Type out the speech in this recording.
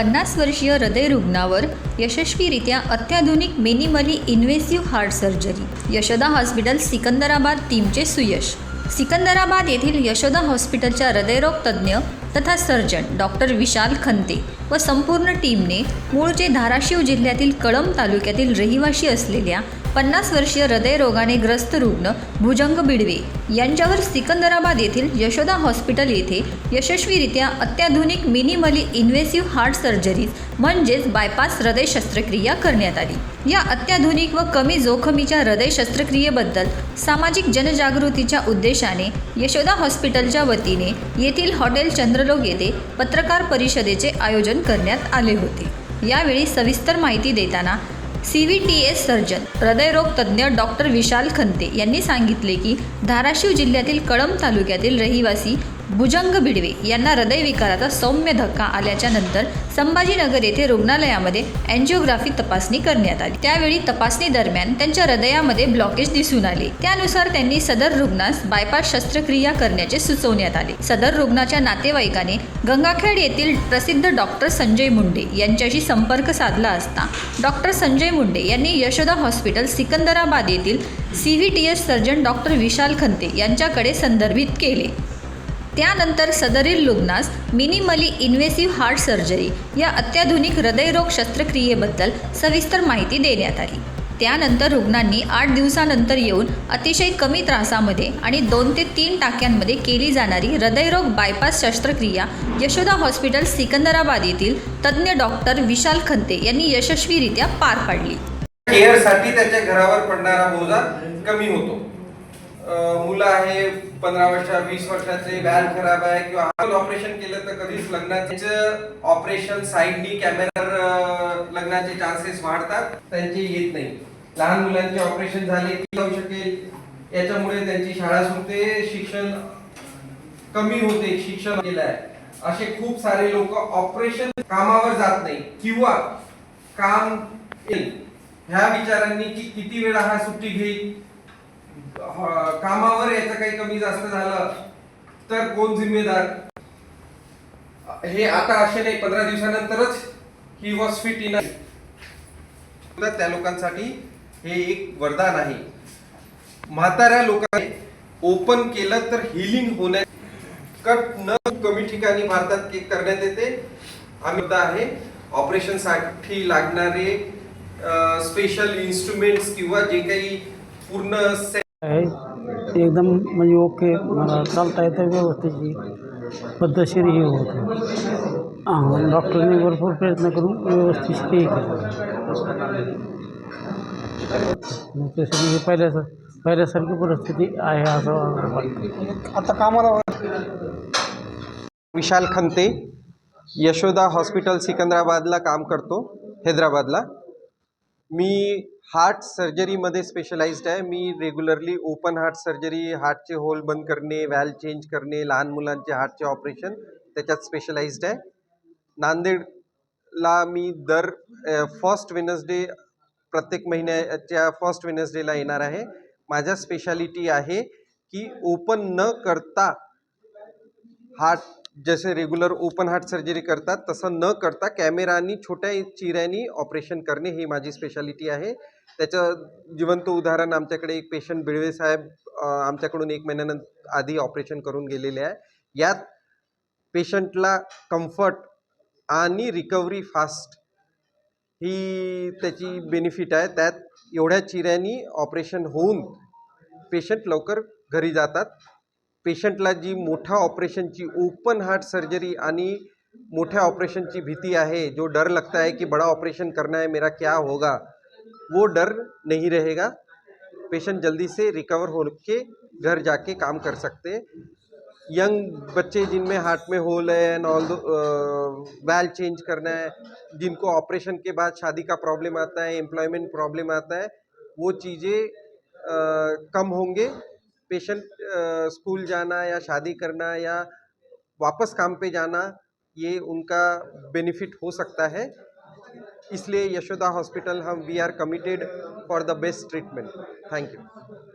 पन्नास वर्षीय हृदयरुग्णावर यशस्वीरित्या अत्याधुनिक minimally invasive heart surgery. Yashoda hospital Secunderabad टीमचे सुयश. सिकंदराबाद येथील यशोदा हॉस्पिटलच्या हृदयरोग तज्ज्ञ तथा सर्जन डॉक्टर विशाल खंते. व संपूर्ण टीमने मूळचे धाराशिव जिल्ह्यातील कळंब तालुक्यातील रहिवाशी असलेल्या पन्नास वर्षीय हृदयरोगाने ग्रस्त रुग्ण भुजंग बिडवे यांच्यावर सिकंदराबाद येथील यशोदा हॉस्पिटल येथे यशस्वीरित्या अत्याधुनिक मिनिमली इन्व्हेसिव्ह हार्ट सर्जरी म्हणजेच बायपास हृदय शस्त्रक्रिया करण्यात आली. या अत्याधुनिक व कमी जोखमीच्या हृदय शस्त्रक्रियेबद्दल सामाजिक जनजागृतीच्या उद्देशाने यशोदा हॉस्पिटलच्या वतीने येथील हॉटेल चंद्रलोक येथे पत्रकार परिषदेचे आयोजन करण्यात आले होते. यावेळी सविस्तर माहिती देताना C V T S surgeon हृदयरोग तज्ज्ञ डॉक्टर विशाल खंते यांनी सांगितले की धाराशिव जिल्ह्यातील कळंब तालुक्यातील रहिवासी भुजंग बिडवे यांना हृदयविकाराचा सौम्य धक्का आल्याच्यानंतर संभाजीनगर येथे रुग्णालयामध्ये अँजिओग्राफी तपासणी करण्यात आली. त्यावेळी तपासणी दरम्यान त्यांच्या हृदयामध्ये ब्लॉकेज दिसून आले. त्यानुसार त्यांनी सदर रुग्णास बायपास शस्त्रक्रिया करण्याचे सुचवण्यात आले. सदर रुग्णाच्या नातेवाईकाने गंगाखेड येथील प्रसिद्ध डॉक्टर संजय मुंडे यांच्याशी संपर्क साधला असता डॉक्टर संजय मुंडे यांनी यशोदा हॉस्पिटल सिकंदराबाद येथील C V T S surgeon doctor Vishal Khante यांच्याकडे संदर्भित केले. त्यानंतर सदरील रुग्णास मिनिमली इन्व्हेसिव्ह हार्ट सर्जरी या अत्याधुनिक हृदयरोग शस्त्रक्रियेबद्दल सविस्तर माहिती देण्यात आली. त्यानंतर रुग्णांनी आठ दिवसानंतर येऊन अतिशय कमी त्रासामध्ये आणि दोन ते तीन टाक्यांमध्ये केली जाणारी हृदयरोग बायपास शस्त्रक्रिया यशोदा हॉस्पिटल सिकंदराबाद येथील तज्ज्ञ डॉक्टर विशाल खंते यांनी यशस्वीरित्या पार पाडली. केअरसाठी त्याच्या घरावर पडणारा बोजा कमी होतो. मुलं आहे पंधरा वर्षा वीस वर्षाचे बॅल खराब आहे किंवा ऑपरेशन केलं तर कधीच लग्नाचे ऑपरेशन साईडनी कॅमेरा लग्नाचे चान्सेस वाढतात त्यांचे येत नाही. लहान मुलांचे ऑपरेशन झाले की जाऊ शकेल. याच्यामुळे त्यांची शाळा सुटते शिक्षण कमी होते शिक्षण केलं आहे. असे खूप सारे लोक ऑपरेशन कामावर जात नाही किंवा काम येईल. ह्या विचारांनी की किती वेळा हा सुट्टी घेईल? कामावर याचं काही कमी जास्त झालं तर कोण जिम्मेदार? हे आता असे नाही पंधरा दिवसानंतरच ही वॉज फिट इन त्या लोकांसाठी हे एक वरदान आहे. म्हाताऱ्या लोकांनी ओपन केलं तर हिलिंग होण्या कट न कमी ठिकाणी भारतात केक करण्यात येते. आम्ही आहे. ऑपरेशनसाठी लागणारे स्पेशल इन्स्ट्रुमेंट्स किंवा जे काही पूर्ण आहे एकदम म्हणजे ओके मला चालता येतं व्यवस्थितची पद्धतशीर हे होतं। हाँ डॉक्टरने भरपूर प्रयत्न करून व्यवस्थित हे। केलं मग तशी म्हणजे पहिल्यासार पहिल्यासारखी परिस्थिती आहे असं आता कामाला विशाल खंते यशोदा हॉस्पिटल सिकंदराबादला काम करतो हैदराबादला। मी हार्ट सर्जरीमध्ये स्पेशलाइज्ड आहे. मी रेग्युलरली ओपन हार्ट सर्जरी हार्टचे होल बंद करणे व्हॅल चेंज करणे लहान मुलांचे हार्टचे ऑपरेशन त्याच्यात स्पेशलाइज्ड आहे. नांदेडला मी दर फर्स्ट वेनसडे प्रत्येक महिन्याच्या फर्स्ट वेनसडेला येणार आहे. माझ्या स्पेशालिटी आहे की ओपन न करता हार्ट जसे रेग्युलर ओपन हार्ट सर्जरी करतात तसं न करता कॅमेरानी छोट्या चिऱ्यानी ऑपरेशन करणे ही माझी स्पेशालिटी आहे. त्याचं जिवंत उदाहरण आमच्याकडे एक पेशंट बिळवे साहेब आमच्याकडून एक महिन्यानंतर आधी ऑपरेशन करून गेलेले आहे. यात पेशंटला कम्फर्ट आणि रिकव्हरी फास्ट ही त्याची बेनिफिट आहे. त्यात एवढ्या चिऱ्यानी ऑपरेशन होऊन पेशंट लवकर घरी जातात. पेशंटला जी मोठ्या ऑपरेशनची ओपन हार्ट सर्जरी आणि मोठ्या ऑपरेशनची भीति आहे, जो डर लगता है कि बड़ा ऑपरेशन करना है, मेरा क्या होगा? वो डर नहीं रहेगा। पेशेंट जल्दी से रिकवर हो के घर जाके काम कर सकते यंग बच्चे जिनमें हार्ट में होल है एंड ऑल वैल चेंज करना है, जिनको ऑपरेशन के बाद शादी का प्रॉब्लम आता है एम्प्लॉयमेंट प्रॉब्लम आता है, वो चीज़ें कम होंगे। पेशेंट स्कूल जाना या शादी करना या वापस काम पे जाना, ये उनका बेनिफिट हो सकता है। इसलिए Yashoda hospital, Hum, we are committed for the best treatment. Thank you.